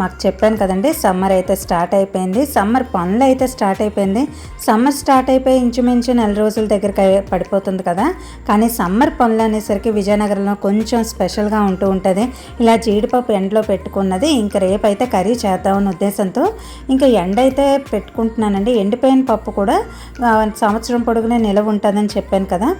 మాకు చెప్పాను కదండి సమ్మర్ అయితే స్టార్ట్ అయిపోయింది. సమ్మర్ పనులు అయితే స్టార్ట్ అయిపోయింది. సమ్మర్ స్టార్ట్ అయిపోయి ఇంచుమించు నెల రోజుల దగ్గరికి పడిపోతుంది కదా. కానీ సమ్మర్ పనులు అనేసరికి విజయనగరంలో కొంచెం స్పెషల్గా ఉంటూ ఉంటుంది. ఇలా జీడిపప్పు ఎండలో పెట్టుకున్నది. ఇంకా రేపైతే కర్రీ చేద్దామని ఉద్దేశంతో ఇంకా ఎండ అయితే పెట్టుకుంటున్నానండి. ఎండిపోయిన పప్పు కూడా సంవత్సరం పొడుగునే నిలవ ఉంటుందని చెప్పాను కదా.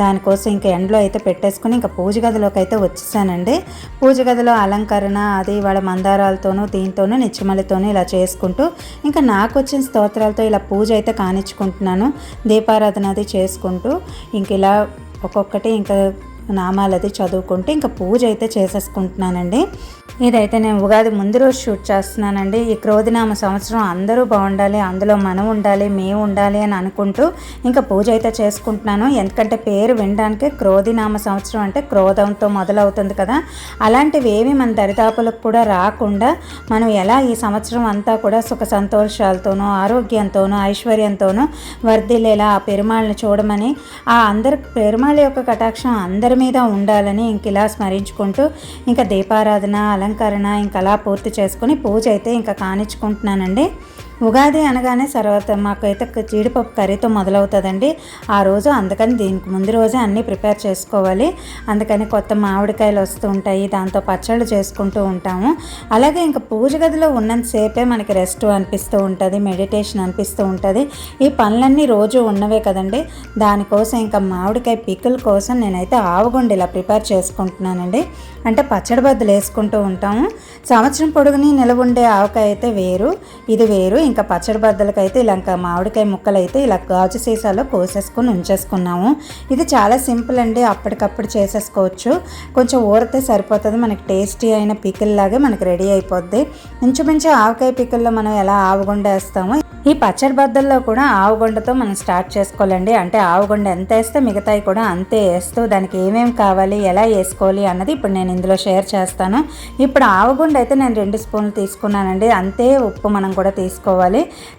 దానికోసం ఇంకా ఎండలో అయితే పెట్టేసుకుని ఇంకా పూజ గదిలోకి అయితే వచ్చేసానండి. పూజ గదిలో అలంకరణ అది వాళ్ళ మందారాలతోనూ దీంతోనూ నిచ్చమలతోనూ ఇలా చేసుకుంటూ ఇంకా నాకు వచ్చిన స్తోత్రాలతో ఇలా పూజ అయితే కానిచ్చుకుంటున్నాను. దీపారాధన అది చేసుకుంటూ ఇంక ఇలా ఒక్కొక్కటి ఇంకా నామాలు అది చదువుకుంటూ ఇంకా పూజ అయితే చేసేసుకుంటున్నానండి. ఇదైతే నేను ఉగాది ముందు రోజు షూట్ చేస్తున్నానండి. ఈ క్రోధినామ సంవత్సరం అందరూ బాగుండాలి అందులో మనం ఉండాలి మేము ఉండాలి అని అనుకుంటూ ఇంకా పూజ అయితే చేసుకుంటున్నాను. ఎందుకంటే పేరు వినడానికి క్రోధినామ సంవత్సరం అంటే క్రోధంతో మొదలవుతుంది కదా. అలాంటివి ఏవి మన దరిదాపులకు కూడా రాకుండా మనం ఎలా ఈ సంవత్సరం అంతా కూడా సుఖ సంతోషాలతోనూ ఆరోగ్యంతోనూ ఐశ్వర్యంతోనూ వర్ధిల్లేలా ఆ పెరుమాళ్ళని చూడమని ఆ అందరి పెరుమాళ్ళ యొక్క కటాక్షం అందరి మీద ఉండాలని ఇంక ఇలా స్మరించుకుంటూ ఇంకా దీపారాధన అలంకరణ ఇంకా అలా పూర్తి చేసుకొని పూజ అయితే ఇంకా కానిచ్చుకుంటున్నానండి. ఉగాది అనగానే తర్వాత మాకైతే జీడిపప్పు కర్రీతో మొదలవుతుందండి. ఆ రోజు అందుకని దీనికి ముందు రోజే అన్నీ ప్రిపేర్ చేసుకోవాలి. అందుకని కొత్త మామిడికాయలు వస్తూ ఉంటాయి. దాంతో పచ్చళ్ళు చేసుకుంటూ ఉంటాము. అలాగే ఇంకా పూజ గదిలో ఉన్నంతసేపే మనకి రెస్ట్ అనిపిస్తూ ఉంటుంది. మెడిటేషన్ అనిపిస్తూ ఉంటుంది. ఈ పనులన్నీ రోజు ఉన్నవే కదండి. దానికోసం ఇంకా మామిడికాయ పిక్కుల కోసం నేనైతే ఆవగుండి ఇలా ప్రిపేర్ చేసుకుంటున్నానండి. అంటే పచ్చడి బద్దలు వేసుకుంటూ ఉంటాము. సంవత్సరం పొడుగుని నిలవుండే ఆవకాయ అయితే వేరు. ఇది వేరు. ఇంకా పచ్చడి బద్దలకైతే ఇలా ఇంకా మామిడికాయ ముక్కలు అయితే ఇలా గాజు సీసాలో కోసేసుకొని ఉంచేసుకున్నాము. ఇది చాలా సింపుల్ అండి అప్పటికప్పుడు చేసేసుకోవచ్చు. కొంచెం ఊరితే సరిపోతుంది మనకి టేస్టీ అయిన పికిల్ లాగే మనకి రెడీ అయిపోద్ది. ఇంచుమించు ఆవకాయ పికిల్లో మనం ఎలా ఆవుగుండ వేస్తామో ఈ పచ్చడి బద్దల్లో కూడా ఆవుగుండతో మనం స్టార్ట్ చేసుకోవాలండి. అంటే ఆవుగుండ ఎంత వేస్తే మిగతాయి కూడా అంతే వేస్తూ దానికి ఏమేమి కావాలి ఎలా వేసుకోవాలి అన్నది ఇప్పుడు నేను ఇందులో షేర్ చేస్తాను. ఇప్పుడు ఆవుగుండ అయితే నేను రెండు స్పూన్లు తీసుకున్నానండి. అంతే ఉప్పు మనం కూడా తీసుకోవాలి.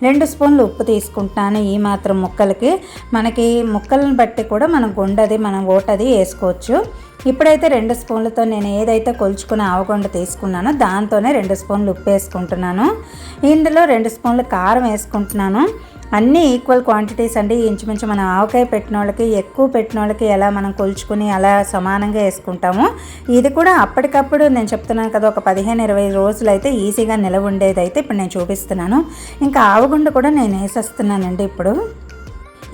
రెండు స్పూన్లు ఉప్పు తీసుకుంటున్నాను. ఈ మాత్రం ముక్కలకి. మనకి ముక్కలను బట్టి కూడా మనం గుండది మనం ఓటది వేసుకోవచ్చు. ఇప్పుడైతే రెండు స్పూన్లతో నేను ఏదైతే కొలుచుకుని ఆవగొండ తీసుకున్నానో దాంతోనే రెండు స్పూన్లు ఉప్పు వేసుకుంటున్నాను. ఇందులో రెండు స్పూన్లు కారం వేసుకుంటున్నాను. అన్నీ ఈక్వల్ క్వాంటిటీస్ అండి. ఇంచుమించు మనం ఆవకాయ పెట్టిన వాళ్ళకి ఎక్కువ పెట్టిన వాళ్ళకి ఎలా మనం కొలుచుకుని అలా సమానంగా వేసుకుంటాము. ఇది కూడా అప్పటికప్పుడు నేను చెప్తున్నాను కదా ఒక పదిహేను ఇరవై రోజులు అయితే ఈజీగా నిలవ ఉండేది అయితే ఇప్పుడు నేను చూపిస్తున్నాను. ఇంకా ఆవగుండు కూడా నేను వేసేస్తున్నానండి ఇప్పుడు.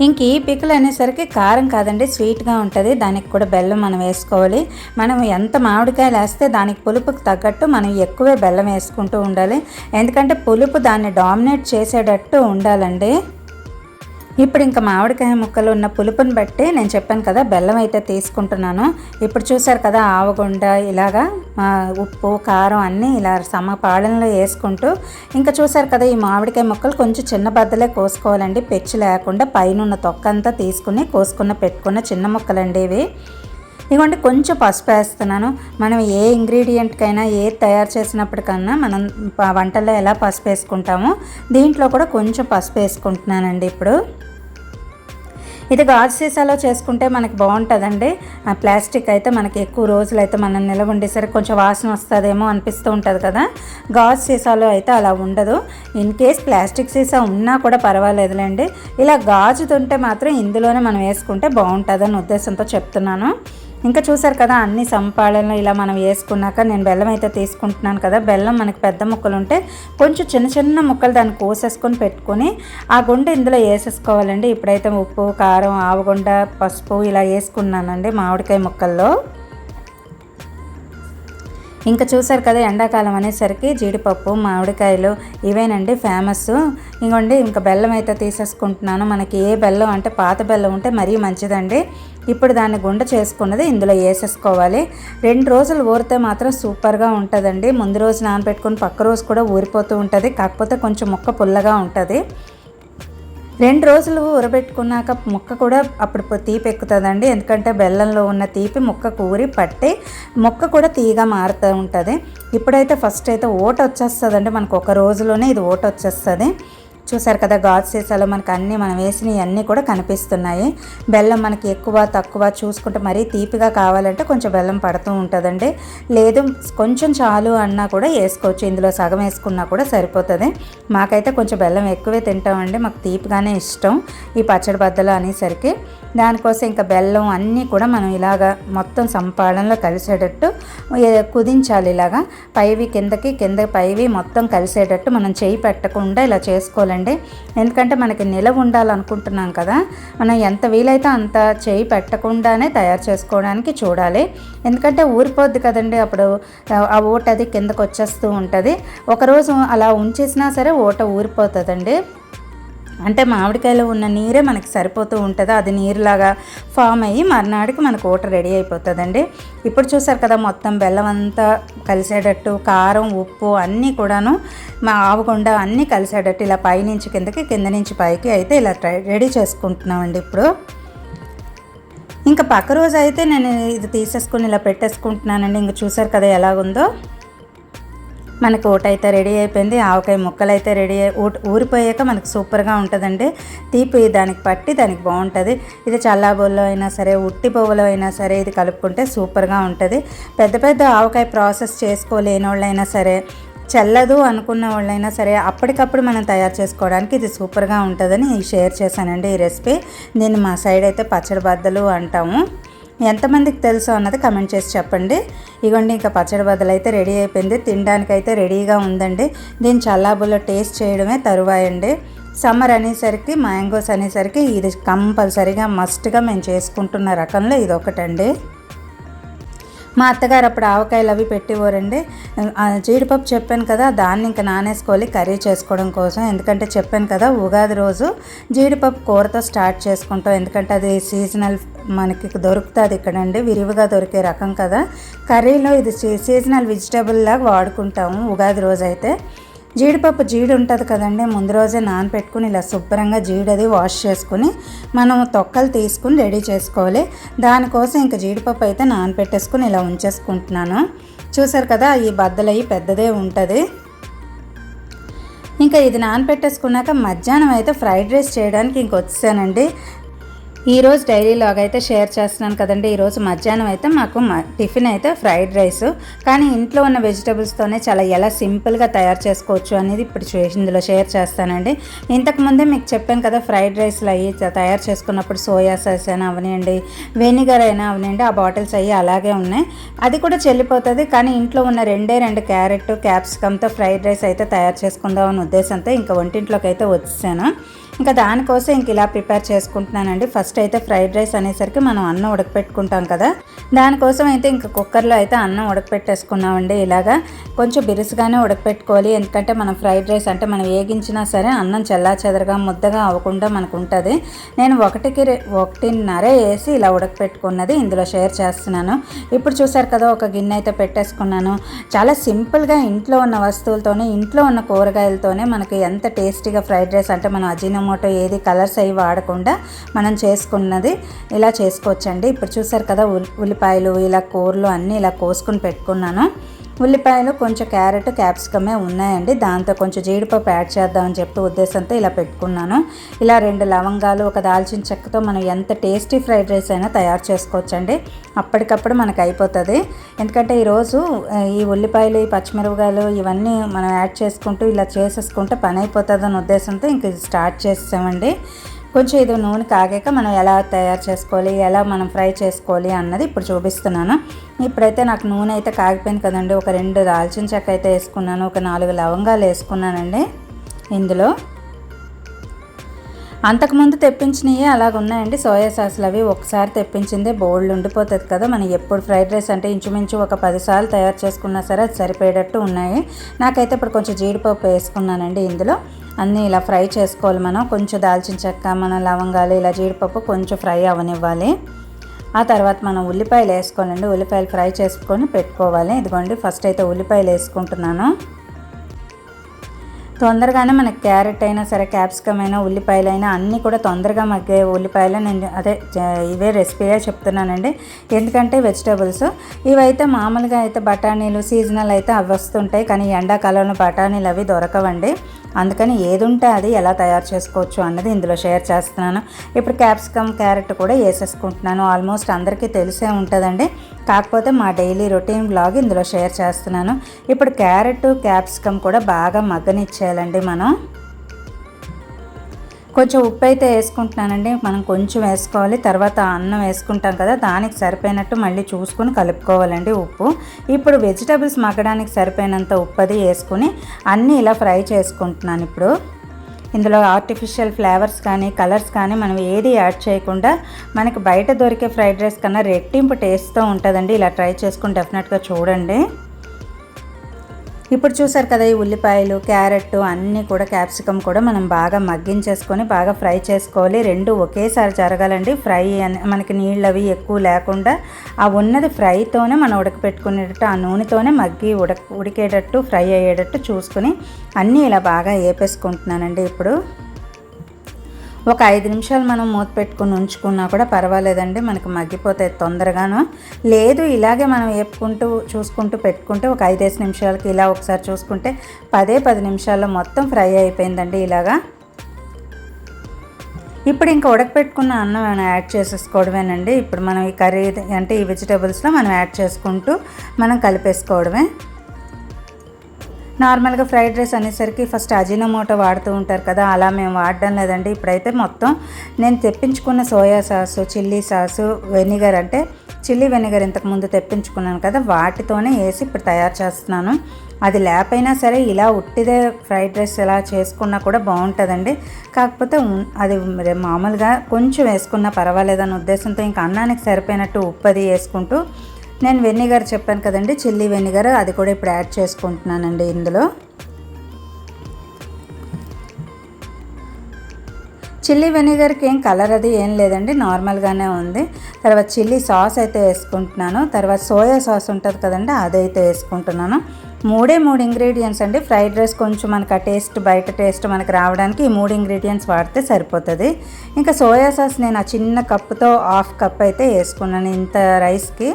ఇంక ఈ పిక్కలు అనేసరికి కారం కాదండి స్వీట్గా ఉంటుంది. దానికి కూడా బెల్లం మనం వేసుకోవాలి. మనం ఎంత మామిడికాయలు వేస్తే దానికి పులుపుకి తగ్గట్టు మనం ఎక్కువే బెల్లం వేసుకుంటూ ఉండాలి. ఎందుకంటే పులుపు దాన్ని డామినేట్ చేసేటట్టు ఉండాలండి. ఇప్పుడు ఇంకా మామిడికాయ ముక్కలు ఉన్న పులుపుని బట్టి నేను చెప్పాను కదా బెల్లం అయితే తీసుకుంటున్నాను. ఇప్పుడు చూసారు కదా ఆవగుండ ఇలాగా ఉప్పు కారం అన్నీ ఇలా సమపాళనలో వేసుకుంటూ ఇంకా చూసారు కదా ఈ మామిడికాయ ముక్కలు కొంచెం చిన్న బద్దలే కోసుకోవాలండి. పెచ్చు లేకుండా పైన ఉన్న తొక్క అంతా తీసుకుని కోసుకున్న పెట్టుకున్న చిన్న ముక్కలండి ఇవి. ఇదిగోండి కొంచెం పసుపు వేస్తున్నాను. మనం ఏ ఇంగ్రీడియంట్కైనా ఏ తయారు చేసినప్పటికన్నా మనం వంటల్లో ఎలా పసుపు వేసుకుంటామో దీంట్లో కూడా కొంచెం పసుపు వేసుకుంటున్నానండి ఇప్పుడు. ఇది గాజు సీసాలో చేసుకుంటే మనకి బాగుంటుందండి. ప్లాస్టిక్ అయితే మనకి ఎక్కువ రోజులు అయితే మనం నిలవ ఉండేసరికి కొంచెం వాసన వస్తుందేమో అనిపిస్తూ ఉంటుంది కదా. గాజు సీసాలో అయితే అలా ఉండదు. ఇన్ కేస్ ప్లాస్టిక్ సీసా ఉన్నా కూడా పర్వాలేదులేండి. ఇలా గాజుతుంటే మాత్రం ఇందులోనే మనం వేసుకుంటే బాగుంటుందని ఉద్దేశంతో చెప్తున్నాను. ఇంకా చూసారు కదా అన్ని సంపాళనలు ఇలా మనం వేసుకున్నాక నేను బెల్లం అయితే తీసుకుంటున్నాను కదా బెల్లం మనకి పెద్ద ముక్కలు ఉంటే కొంచెం చిన్న చిన్న ముక్కలు దాన్ని కోసేసుకొని పెట్టుకొని ఆ గుండె ఇందులో వేసేసుకోవాలండి. ఇప్పుడైతే ఉప్పు కారం ఆవగుండ పసుపు ఇలా వేసుకున్నానండి మామిడికాయ ముక్కల్లో. ఇంకా చూసారు కదా ఎండాకాలం అనేసరికి జీడిపప్పు మామిడికాయలు ఇవేనండి ఫేమస్ ఇంకోండి ఇంకా బెల్లం అయితే తీసేసుకుంటున్నాను. మనకి ఏ బెల్లం అంటే పాత బెల్లం ఉంటే మరీ మంచిదండి. ఇప్పుడు దాన్ని గుండ చేసుకున్నది ఇందులో వేసేసుకోవాలి. రెండు రోజులు ఊరితే మాత్రం సూపర్గా ఉంటుందండి. ముందు రోజు నానబెట్టుకుని పక్క రోజు కూడా ఊరిపోతూ ఉంటుంది. కాకపోతే కొంచెం ముక్క పుల్లగా ఉంటుంది. రెండు రోజులు ఊరబెట్టుకున్నాక ముక్క కూడా అప్పుడు తీపి ఎక్కుతుందండి. ఎందుకంటే బెల్లంలో ఉన్న తీపి ముక్కకు ఊరి పట్టి ముక్క కూడా తీగా మారుతూ ఉంటుంది. ఇప్పుడైతే ఫస్ట్ అయితే ఓట వచ్చేస్తుందండి. మనకు ఒక రోజులోనే ఇది ఓట వచ్చేస్తుంది. చూసారు కదా గాజు సీసాలో మనకు అన్నీ మనం వేసినవి అన్నీ కూడా కనిపిస్తున్నాయి. బెల్లం మనకి ఎక్కువ తక్కువ చూసుకుంటే మరీ తీపిగా కావాలంటే కొంచెం బెల్లం పడుతూ ఉంటుందండి. లేదు కొంచెం చాలు అన్నా కూడా వేసుకోవచ్చు. ఇందులో సగం వేసుకున్నా కూడా సరిపోతుంది. మాకైతే కొంచెం బెల్లం ఎక్కువే తింటామండి. మాకు తీపిగానే ఇష్టం ఈ పచ్చడి బద్దలు అనేసరికి. దానికోసం ఇంకా బెల్లం అన్నీ కూడా మనం ఇలాగా మొత్తం సంపాడంలో కలిసేటట్టు కుదించాలి ఇలాగా. పైవి కిందకి కింద పైవి మొత్తం కలిసేటట్టు మనం చేయి పెట్టకుండా ఇలా చేసుకోవాలి చేసుకోవాలండి ఎందుకంటే మనకి నిలవ ఉండాలనుకుంటున్నాం కదా మనం ఎంత వీలైతే అంత చేయి పెట్టకుండానే తయారు చేసుకోవడానికి చూడాలి. ఎందుకంటే ఊరిపోద్ది కదండి అప్పుడు ఆ- ఓట అది కిందకు వచ్చేస్తూ ఉంటుంది ఒకరోజు అలా ఉంచేసినా సరే ఓట ఊరిపోతుందండి. అంటే మామిడికాయలో ఉన్న నీరే మనకి సరిపోతూ ఉంటుంది. అది నీరులాగా ఫామ్ అయ్యి మర్నాడికి మనకు ఊట రెడీ అయిపోతుందండి. ఇప్పుడు చూసారు కదా మొత్తం బెల్లం అంతా కలిసేటట్టు కారం ఉప్పు అన్నీ కూడాను మా ఆవకుండా అన్నీ కలిసేటట్టు ఇలా పైనుంచి కిందకి కింద నుంచి పైకి అయితే ఇలా ట్రై రెడీ చేసుకుంటున్నామండి ఇప్పుడు. ఇంకా పక్క రోజు అయితే నేను ఇది తీసేసుకుని ఇలా పెట్టేసుకుంటున్నానండి. ఇంక చూసారు కదా ఎలాగుందో. మనకు ఊట అయితే రెడీ అయిపోయింది. ఆవకాయ ముక్కలు అయితే రెడీ అయి ఊట ఊరిపోయాక మనకు సూపర్గా ఉంటుందండి. తీపి దానికి పట్టి దానికి బాగుంటుంది. ఇది చల్లాబోల్లో అయినా సరే ఉట్టి పువ్వులో అయినా సరే ఇది కలుపుకుంటే సూపర్గా ఉంటుంది. పెద్ద పెద్ద ఆవకాయ ప్రాసెస్ చేసుకోలేని వాళ్ళైనా సరే చల్లదు అనుకున్న వాళ్ళైనా సరే అప్పటికప్పుడు మనం తయారు చేసుకోవడానికి ఇది సూపర్గా ఉంటుందని షేర్ చేశానండి ఈ రెసిపీ. దీన్ని మా సైడ్ అయితే పచ్చడి బద్దలు అంటాము. ఎంతమందికి తెలుసు అన్నది కమెంట్ చేసి చెప్పండి. ఇగోండి ఇంకా పచ్చడి బదులు అయితే రెడీ అయిపోయింది. తినడానికి అయితే రెడీగా ఉందండి. దీని చల్లాబుల్లో టేస్ట్ చేయడమే తరువాయండి. సమ్మర్ అనేసరికి మ్యాంగోస్ అనేసరికి ఇది కంపల్సరీగా మస్ట్గా మేము చేసుకుంటున్న రకంలో ఇది ఒకటండి మా అత్తగారు అప్పుడు ఆవకాయలు అవి పెట్టేవారండి. జీడిపప్పు చెప్పాను కదా దాన్ని ఇంకా నానేసుకోవాలి కర్రీ చేసుకోవడం కోసం. ఎందుకంటే చెప్పాను కదా ఉగాది రోజు జీడిపప్పు కూరతో స్టార్ట్ చేసుకుంటాం. ఎందుకంటే అది సీజనల్ మనకి దొరుకుతుంది ఇక్కడండి విరివిగా దొరికే రకం కదా. కర్రీలో ఇది సీజనల్ వెజిటేబుల్ లాగా వాడుకుంటాము ఉగాది రోజు అయితే జీడిపప్పు జీడి ఉంటుంది కదండి. ముందు రోజే నానపెట్టుకుని ఇలా శుభ్రంగా జీడది వాష్ చేసుకుని మనం తొక్కలు తీసుకుని రెడీ చేసుకోవాలి. దానికోసం ఇంకా జీడిపప్పు అయితే నానపెట్టేసుకుని ఇలా ఉంచేసుకుంటున్నాను. చూసారు కదా ఈ బద్దలయ్యి పెద్దదే ఉంటుంది. ఇంకా ఇది నానపెట్టేసుకున్నాక మధ్యాహ్నం అయితే ఫ్రైడ్ రైస్ చేయడానికి ఇంక ఈరోజు డైలీ లాగ్ అయితే షేర్ చేస్తున్నాను కదండి. ఈరోజు మధ్యాహ్నం అయితే మాకు టిఫిన్ అయితే ఫ్రైడ్ రైస్ కానీ ఇంట్లో ఉన్న వెజిటబుల్స్తోనే చాలా ఎలా సింపుల్గా తయారు చేసుకోవచ్చు అనేది ఇప్పుడు ఇందులో షేర్ చేస్తానండి. ఇంతకుముందే మీకు చెప్పాను కదా ఫ్రైడ్ రైస్లు అవి తయారు చేసుకున్నప్పుడు సోయా సాస్ అయినా అవనివ్వండి వెనిగర్ అయినా అవనివ్వండి ఆ బాటిల్స్ అవి అలాగే ఉన్నాయి. అది కూడా చెల్లిపోతుంది. కానీ ఇంట్లో ఉన్న రెండే రెండు క్యారెట్ క్యాప్సికమ్తో ఫ్రైడ్ రైస్ అయితే తయారు చేసుకుందాం అనే ఉద్దేశంతో ఇంకా వంటింట్లోకి అయితే వచ్చాను ఇంకా దానికోసం ఇంక ఇలా ప్రిపేర్ చేసుకుంటున్నానండి. ఫస్ట్ అయితే ఫ్రైడ్ రైస్ అనేసరికి మనం అన్నం ఉడకపెట్టుకుంటాం కదా. దానికోసం అయితే ఇంకా కుక్కర్లో అయితే అన్నం ఉడకపెట్టేసుకున్నామండి ఇలాగా. కొంచెం బిరుసుగానే ఉడకపెట్టుకోవాలి. ఎందుకంటే మనం ఫ్రైడ్ రైస్ అంటే మనం వేగించినా సరే అన్నం చల్లా చెదరగా ముద్దగా అవ్వకుండా మనకు ఉంటుంది నేను ఒకటికి ఒకటిన్నర వేసి ఇలా ఉడకపెట్టుకున్నది ఇందులో షేర్ చేస్తున్నాను. ఇప్పుడు చూసారు కదా ఒక గిన్నె అయితే పెట్టేసుకున్నాను. చాలా సింపుల్గా ఇంట్లో ఉన్న వస్తువులతోనే ఇంట్లో ఉన్న కూరగాయలతోనే మనకి ఎంత టేస్టీగా ఫ్రైడ్ రైస్ అంటే మనం అజినోమోటో ఏది కలర్స్ అవి వాడకుండా మనం చేసుకున్నది ఇలా చేసుకోవచ్చండి. ఇప్పుడు చూసారు కదా ఉల్లి ఉల్లిపాయలు ఇలా కూరలు అన్నీ ఇలా కోసుకుని పెట్టుకున్నాను. ఉల్లిపాయలు కొంచెం క్యారెట్ క్యాప్సికమే ఉన్నాయండి. దాంతో కొంచెం జీడిపప్పు యాడ్ చేద్దామని చెప్పి ఉద్దేశంతో ఇలా పెట్టుకున్నాను. ఇలా రెండు లవంగాలు ఒక దాల్చిన చెక్కతో మనం ఎంత టేస్టీ ఫ్రైడ్ రైస్ అయినా తయారు చేసుకోవచ్చండి. అప్పటికప్పుడు మనకు అయిపోతుంది. ఎందుకంటే ఈరోజు ఈ ఉల్లిపాయలు ఈ పచ్చిమిరపకాయలు ఇవన్నీ మనం యాడ్ చేసుకుంటూ ఇలా చేసేసుకుంటే పని అయిపోతుంది ఉద్దేశంతో ఇంక స్టార్ట్ చేసామండి కొంచెం ఇది నూనె కాగాక మనం ఎలా తయారు చేసుకోవాలి ఎలా మనం ఫ్రై చేసుకోవాలి అన్నది ఇప్పుడు చూపిస్తున్నాను. ఇప్పుడైతే నాకు నూనె అయితే కాగిపోయింది కదండి. ఒక రెండు దాల్చిన చెక్క అయితే వేసుకున్నాను. ఒక నాలుగు లవంగాలు వేసుకున్నానండి ఇందులో. అంతకుముందు తెప్పించినవి అలాగ ఉన్నాయండి. సోయా సాసులు అవి ఒకసారి తెప్పించిందే బోల్డ్ ఉండిపోతుంది కదా. మనం ఎప్పుడు ఫ్రైడ్ రైస్ అంటే ఇంచుమించు ఒక పదిసార్లు తయారు చేసుకున్నా సరే అది సరిపోయేటట్టు ఉన్నాయి. నాకైతే ఇప్పుడు కొంచెం జీడిపప్పు వేసుకున్నానండి ఇందులో. అన్నీ ఇలా ఫ్రై చేసుకోవాలి మనం. కొంచెం దాల్చిన చెక్క మన లవంగాలు ఇలా జీడిపప్పు కొంచెం ఫ్రై అవనివ్వాలి. ఆ తర్వాత మనం ఉల్లిపాయలు వేసుకోవాలండి. ఉల్లిపాయలు ఫ్రై చేసుకొని పెట్టుకోవాలి. ఇదిగోండి ఫస్ట్ అయితే ఉల్లిపాయలు వేసుకుంటున్నాను. తొందరగానే మనకి క్యారెట్ అయినా సరే క్యాప్సికమ్ అయినా ఉల్లిపాయలైనా అన్నీ కూడా తొందరగా మగ్గే ఉల్లిపాయలు. నేను అదే ఇవే రెసిపీగా చెప్తున్నానండి. ఎందుకంటే వెజిటేబుల్స్ ఇవైతే మామూలుగా అయితే బఠానీలు సీజనల్ అయితే అవి వస్తుంటాయి. కానీ ఎండాకాలంలో బఠానీలు అవి దొరకవండి. అందుకని ఏది ఉంటే అది ఎలా తయారు చేసుకోవచ్చు అన్నది ఇందులో షేర్ చేస్తున్నాను. ఇప్పుడు క్యాప్సికమ్ క్యారెట్ కూడా వేసేసుకుంటున్నాను. ఆల్మోస్ట్ అందరికీ తెలిసే ఉంటుందండి. కాకపోతే మా డైలీ రొటీన్ బ్లాగ్ ఇందులో షేర్ చేస్తున్నాను. ఇప్పుడు క్యారెట్ క్యాప్సికమ్ కూడా బాగా మగ్గనిచ్చేయాలండి మనం. కొంచెం ఉప్పు అయితే వేసుకుంటున్నానండి. మనం కొంచెం వేసుకోవాలి. తర్వాత అన్నం వేసుకుంటాం కదా దానికి సరిపోయినట్టు మళ్ళీ చూసుకొని కలుపుకోవాలండి ఉప్పు. ఇప్పుడు వెజిటబుల్స్ మగ్గడానికి సరిపోయినంత ఉప్పు అది వేసుకుని అన్నీ ఇలా ఫ్రై చేసుకుంటున్నాను ఇప్పుడు. ఇందులో ఆర్టిఫిషియల్ ఫ్లేవర్స్ కానీ కలర్స్ కానీ మనం ఏది యాడ్ చేయకుండా మనకి బయట దొరికే ఫ్రైడ్ రైస్ కన్నా రెట్టింపు టేస్ట్తో ఉంటుందండి. ఇలా ట్రై చేసుకుని డెఫినెట్గా చూడండి. ఇప్పుడు చూసారు కదా ఈ ఉల్లిపాయలు క్యారెట్ అన్నీ కూడా క్యాప్సికమ్ కూడా మనం బాగా మగ్గించేసుకొని బాగా ఫ్రై చేసుకోవాలి. రెండు ఒకేసారి జరగాలండి. ఫ్రై మనకి నీళ్ళు అవి ఎక్కువ లేకుండా ఆ ఉన్నది ఫ్రైతోనే మనం ఉడకపెట్టుకునేటట్టు ఆ నూనెతోనే మగ్గి ఉడక ఉడికేటట్టు ఫ్రై అయ్యేటట్టు చూసుకుని అన్నీ ఇలా బాగా వేపేసుకుంటున్నానండి ఇప్పుడు. ఒక ఐదు నిమిషాలు మనం మూత పెట్టుకుని ఉంచుకున్నా కూడా పర్వాలేదండి. మనకి మగ్గిపోతాయి తొందరగాను. లేదు ఇలాగే మనం వేపుకుంటూ చూసుకుంటూ పెట్టుకుంటే ఒక ఐదేసి నిమిషాలకి ఇలా ఒకసారి చూసుకుంటే పదే పది నిమిషాల్లో మొత్తం ఫ్రై అయిపోయిందండి ఇలాగా. ఇప్పుడు ఇంకా ఉడకపెట్టుకున్న అన్నం మనం యాడ్ చేసేసుకోవడమేనండి. ఇప్పుడు మనం ఈ కర్రీ అంటే ఈ వెజిటేబుల్స్లో మనం యాడ్ చేసుకుంటూ మనం కలిపేసుకోవడమే. నార్మల్గా ఫ్రైడ్ రైస్ అనేసరికి ఫస్ట్ అజినోమోటో వాడుతూ ఉంటారు కదా అలా మేము వాడడం లేదండి. ఇప్పుడైతే మొత్తం నేను తెప్పించుకున్న soya sauce chilli sauce vinegar అంటే చిల్లీ వెనిగర్ ఇంతకుముందు తెప్పించుకున్నాను కదా వాటితోనే వేసి ఇప్పుడు తయారు చేస్తున్నాను. అది లేపైనా సరే ఇలా ఉట్టిదే ఫ్రైడ్ రైస్ ఇలా చేసుకున్నా కూడా బాగుంటుందండి. కాకపోతే అది మామూలుగా కొంచెం వేసుకున్నా పర్వాలేదన్న ఉద్దేశంతో ఇంకా అన్నానికి సరిపోయినట్టు ఉప్పు అది వేసుకుంటూ నేను వెనిగర్ చెప్పాను కదండి చిల్లీ వెనిగర్ అది కూడా ఇప్పుడు యాడ్ చేసుకుంటున్నానండి ఇందులో. చిల్లీ వెనిగర్కి ఏం కలర్ అది ఏం లేదండి నార్మల్గానే ఉంది. తర్వాత చిల్లీ సాస్ అయితే వేసుకుంటున్నాను. తర్వాత సోయా సాస్ ఉంటుంది కదండి అదైతే వేసుకుంటున్నాను. మూడే మూడు ఇంగ్రీడియంట్స్ అండి. ఫ్రైడ్ రైస్ కొంచెం మనకు ఆ టేస్ట్ బయట టేస్ట్ మనకి రావడానికి ఈ మూడు ఇంగ్రీడియంట్స్ వాడితే సరిపోతుంది. ఇంకా సోయా సాస్ నేను ఆ చిన్న కప్పుతో హాఫ్ కప్ అయితే వేసుకున్నాను ఇంత రైస్కి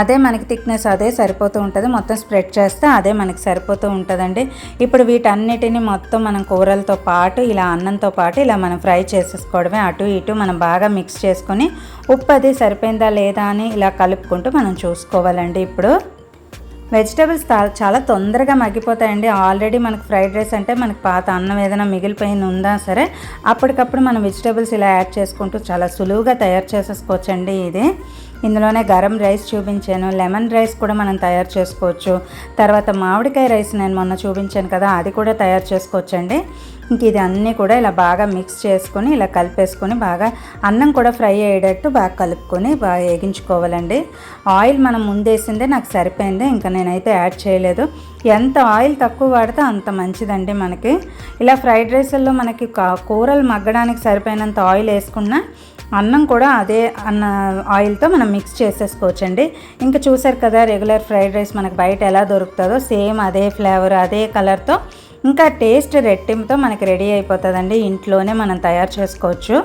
అదే మనకి థిక్నెస్ అదే సరిపోతూ ఉంటుంది. మొత్తం స్ప్రెడ్ చేస్తే అదే మనకి సరిపోతూ ఉంటుందండి. ఇప్పుడు వీటన్నిటిని మొత్తం మనం కూరలతో పాటు ఇలా అన్నంతో పాటు ఇలా మనం ఫ్రై చేసేసుకోవడమే. అటు ఇటు మనం బాగా మిక్స్ చేసుకొని ఉప్పు అది సరిపోయిందా లేదా అని ఇలా కలుపుకుంటూ మనం చూసుకోవాలండి ఇప్పుడు. వెజిటబుల్స్ చాలా తొందరగా మగ్గిపోతాయండి. ఆల్రెడీ మనకు ఫ్రైడ్ రైస్ అంటే మనకు పాత అన్నం ఏదైనా మిగిలిపోయింది ఉందా సరే అప్పటికప్పుడు మనం వెజిటబుల్స్ ఇలా యాడ్ చేసుకుంటూ చాలా సులువుగా తయారు చేసేసుకోవచ్చండి ఇది. ఇందులోనే గరం రైస్ చూపించాను లెమన్ రైస్ కూడా మనం తయారు చేసుకోవచ్చు. తర్వాత మామిడికాయ రైస్ నేను మొన్న చూపించాను కదా అది కూడా తయారు చేసుకోవచ్చండి. ఇంక ఇది అన్నీ కూడా ఇలా బాగా మిక్స్ చేసుకొని ఇలా కలిపేసుకొని బాగా అన్నం కూడా ఫ్రై అయ్యేటట్టు బాగా కలుపుకొని బాగా వేగించుకోవాలండి. ఆయిల్ మనం ముందేసిందే నాకు సరిపోయింది ఇంకా నేనైతే యాడ్ చేయలేదు. ఎంత ఆయిల్ తక్కువ వాడితే అంత మంచిదండి మనకి. ఇలా ఫ్రైడ్ రైస్ల్లో మనకి కా- కూరలు మగ్గడానికి సరిపోయినంత ఆయిల్ వేసుకున్నా అన్నం కూడా అదే అన్న ఆయిల్తో మనం మిక్స్ చేసేసుకోవచ్చండి. ఇంకా చూసారు కదా రెగ్యులర్ ఫ్రైడ్ రైస్ మనకు బయట ఎలా దొరుకుతుందో సేమ్ అదే ఫ్లేవర్ అదే కలర్తో ఇంకా టేస్ట్ రెట్టింపుతో మనకి రెడీ అయిపోతుందండి. ఇంట్లోనే మనం తయారు చేసుకోవచ్చు.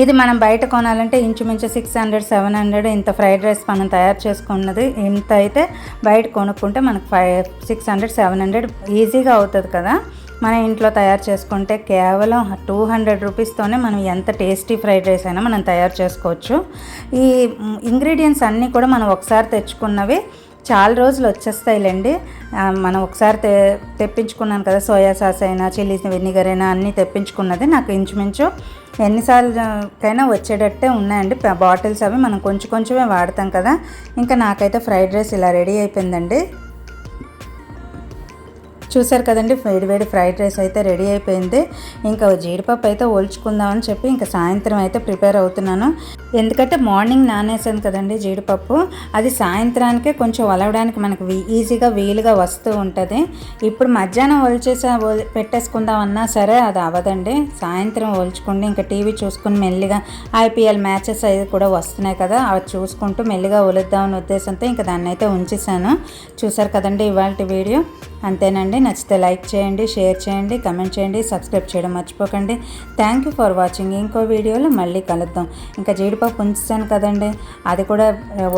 ఇది మనం బయట కొనాలంటే ఇంచుమించు సిక్స్ హండ్రెడ్ సెవెన్ హండ్రెడ్ ఇంత ఫ్రైడ్ రైస్ మనం తయారు చేసుకున్నది ఇంత అయితే బయట కొనుక్కుంటే మనకు five six hundred seven hundred ఈజీగా అవుతుంది కదా. మన ఇంట్లో తయారు చేసుకుంటే కేవలం టూ హండ్రెడ్ రూపీస్తోనే మనం ఎంత టేస్టీ ఫ్రైడ్ రైస్ అయినా మనం తయారు చేసుకోవచ్చు. ఈ ఇంగ్రీడియంట్స్ అన్నీ కూడా మనం ఒకసారి తెచ్చుకున్నవి చాలా రోజులు వచ్చేస్తాయిలేండి. మనం ఒకసారి తె తెప్పించుకున్నాను కదా సోయా సాస్ అయినా చిల్లీ వెనిగర్ అయినా అన్నీ తెప్పించుకున్నది నాకు ఇంచుమించు ఎన్నిసార్లుకైనా వచ్చేటట్టే ఉన్నాయండి. బాటిల్స్ అవి మనం కొంచెం కొంచెమే వాడతాం కదా. ఇంకా నాకైతే ఫ్రైడ్ రైస్ ఇలా రెడీ అయిపోయిందండి. చూసారు కదండి వేడి వేడి ఫ్రైడ్ రైస్ అయితే రెడీ అయిపోయింది. ఇంకా జీడిపప్పు అయితే ఒలుచుకుందామని చెప్పి ఇంకా సాయంత్రం అయితే ప్రిపేర్ అవుతున్నాను. ఎందుకంటే మార్నింగ్ నానేసాను కదండి జీడిపప్పు. అది సాయంత్రానికే కొంచెం వలవడానికి మనకు వీ- ఈజీగా వీలుగా వస్తూ ఉంటుంది. ఇప్పుడు మధ్యాహ్నం ఒలిచేసా పెట్టేసుకుందాం పెట్టేసుకుందామన్నా సరే అది అవ్వదండి. సాయంత్రం ఒలుచుకుంటే ఇంకా టీవీ చూసుకుని మెల్లిగా ఐపీఎల్ మ్యాచెస్ అవి కూడా వస్తున్నాయి కదా అవి చూసుకుంటూ మెల్లిగా ఒలుద్దామని ఉద్దేశంతో ఇంకా దాన్ని అయితే ఉంచేసాను చూసారు కదండి ఇవాళ వీడియో. అంతేనండి. నచ్చితే లైక్ చేయండి షేర్ చేయండి కమెంట్ చేయండి సబ్స్క్రైబ్ చేయడం మర్చిపోకండి. థ్యాంక్ యూ ఫర్ వాచింగ్ ఇంకో వీడియోలో మళ్ళీ కలుద్దాం. ఇంకా జీడిపప్పు ఉంచాను కదండి. అది కూడా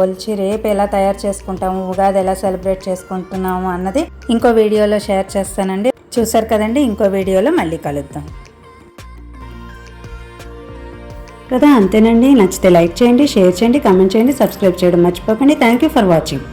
ఒలిచి రేపు ఎలా తయారు చేసుకుంటాము ఉగాది ఎలా సెలబ్రేట్ చేసుకుంటున్నాము అన్నది ఇంకో వీడియోలో షేర్ చేస్తానండి. చూసారు కదండి ఇంకో వీడియోలో మళ్ళీ కలుద్దాం. కదా అంతేనండి. నచ్చితే లైక్ చేయండి షేర్ చేయండి కామెంట్ చేయండి సబ్స్క్రైబ్ చేయడం మర్చిపోకండి. Thank you for watching